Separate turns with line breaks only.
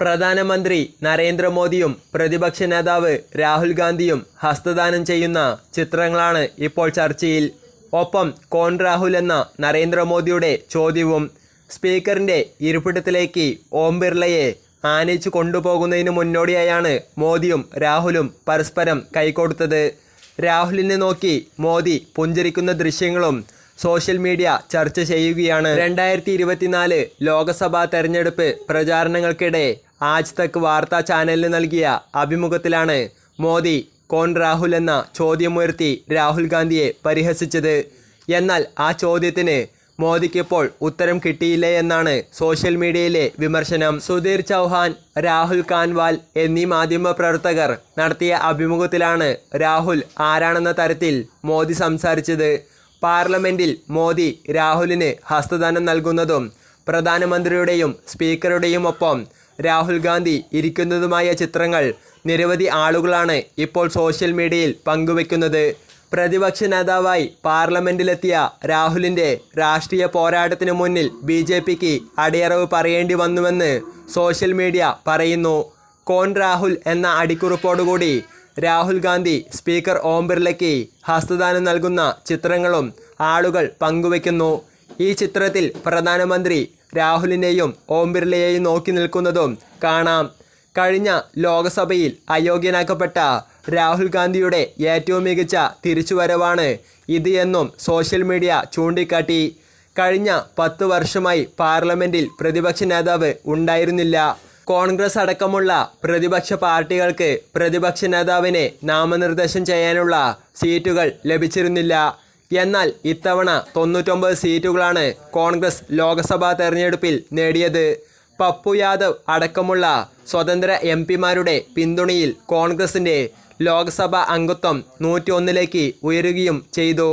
പ്രധാനമന്ത്രി നരേന്ദ്രമോദിയും പ്രതിപക്ഷ നേതാവ് രാഹുൽ ഗാന്ധിയും ഹസ്തദാനം ചെയ്യുന്ന ചിത്രങ്ങളാണ് ഇപ്പോൾ ചർച്ചയിൽ. ഒപ്പം കോൺ രാഹുൽ എന്ന നരേന്ദ്രമോദിയുടെ ചോദ്യവും സ്പീക്കറിന്റെ ഇരിപ്പിടത്തിലേക്ക് ഓം ബിർളയെ ആനയിച്ചു കൊണ്ടുപോകുന്നതിന് മുന്നോടിയായാണ് മോദിയും രാഹുലും പരസ്പരം കൈകൊടുത്തത് രാഹുലിനെ നോക്കി മോദി പുഞ്ചിരിക്കുന്ന ദൃശ്യങ്ങളും സോഷ്യൽ മീഡിയ ചർച്ച ചെയ്യുകയാണ്. രണ്ടായിരത്തി ഇരുപത്തിനാല് ലോക്സഭാ തെരഞ്ഞെടുപ്പ് പ്രചാരണങ്ങൾക്കിടെ ആജ് തക് വാർത്താ ചാനലിന് നൽകിയ അഭിമുഖത്തിലാണ് മോദി കോൺ രാഹുൽ എന്ന ചോദ്യമുയർത്തി രാഹുൽ ഗാന്ധിയെ പരിഹസിച്ചത്. എന്നാൽ ആ ചോദ്യത്തിന് മോദിക്കിപ്പോൾ ഉത്തരം കിട്ടിയില്ലേ എന്നാണ് സോഷ്യൽ മീഡിയയിലെ വിമർശനം. സുധീർ ചൗഹാൻ രാഹുൽ കാൻവാൽ എന്നീ മാധ്യമപ്രവർത്തകർ നടത്തിയ അഭിമുഖത്തിലാണ് രാഹുൽ ആരാണെന്ന തരത്തിൽ മോദി സംസാരിച്ചത്. പാർലമെന്റിൽ മോദി രാഹുലിന് ഹസ്തദാനം നൽകുന്നതും പ്രധാനമന്ത്രിയുടെയും സ്പീക്കറുടെയും ഒപ്പം രാഹുൽ ഗാന്ധി ഇരിക്കുന്നതുമായ ചിത്രങ്ങൾ നിരവധി ആളുകളാണ് ഇപ്പോൾ സോഷ്യൽ മീഡിയയിൽ പങ്കുവെക്കുന്നത്. പ്രതിപക്ഷ നേതാവായി പാർലമെന്റിലെത്തിയ രാഹുലിന്റെ രാഷ്ട്രീയ പോരാട്ടത്തിനു മുന്നിൽ ബി ജെ പിക്ക് അടിയറവ് പറയേണ്ടി വന്നുവെന്ന് സോഷ്യൽ മീഡിയ പറയുന്നു. കോൺ രാഹുൽ എന്ന അടിക്കുറിപ്പോടുകൂടി രാഹുൽ ഗാന്ധി സ്പീക്കർ ഓം ബിർളയ്ക്ക് ഹസ്തദാനം നൽകുന്ന ചിത്രങ്ങളും ആളുകൾ പങ്കുവയ്ക്കുന്നു ഈ ചിത്രത്തിൽ പ്രധാനമന്ത്രി രാഹുലിനെയും ഓം ബിർളയെയും നോക്കി നിൽക്കുന്നതും കാണാം. കഴിഞ്ഞ ലോക്സഭയിൽ അയോഗ്യനാക്കപ്പെട്ട രാഹുൽ ഗാന്ധിയുടെ ഏറ്റവും മികച്ച തിരിച്ചുവരവാണ് ഇത് എന്നും സോഷ്യൽ മീഡിയ ചൂണ്ടിക്കാട്ടി. കഴിഞ്ഞ പത്ത് വർഷമായി പാർലമെന്റിൽ പ്രതിപക്ഷ നേതാവ് ഉണ്ടായിരുന്നില്ല. കോൺഗ്രസ് അടക്കമുള്ള പ്രതിപക്ഷ പാർട്ടികൾക്ക് പ്രതിപക്ഷ നേതാവിനെ നാമനിർദ്ദേശം ചെയ്യാനുള്ള സീറ്റുകൾ ലഭിച്ചിരുന്നില്ല. എന്നാൽ ഇത്തവണ തൊണ്ണൂറ്റൊമ്പത് സീറ്റുകളാണ് കോൺഗ്രസ് ലോക്സഭാ തെരഞ്ഞെടുപ്പിൽ നേടിയത്. പപ്പു യാദവ് അടക്കമുള്ള സ്വതന്ത്ര എം പിമാരുടെ പിന്തുണയിൽ കോൺഗ്രസിന്റെ ലോക്സഭാ അംഗത്വം നൂറ്റിയൊന്നിലേക്ക് ഉയരുകയും ചെയ്തു.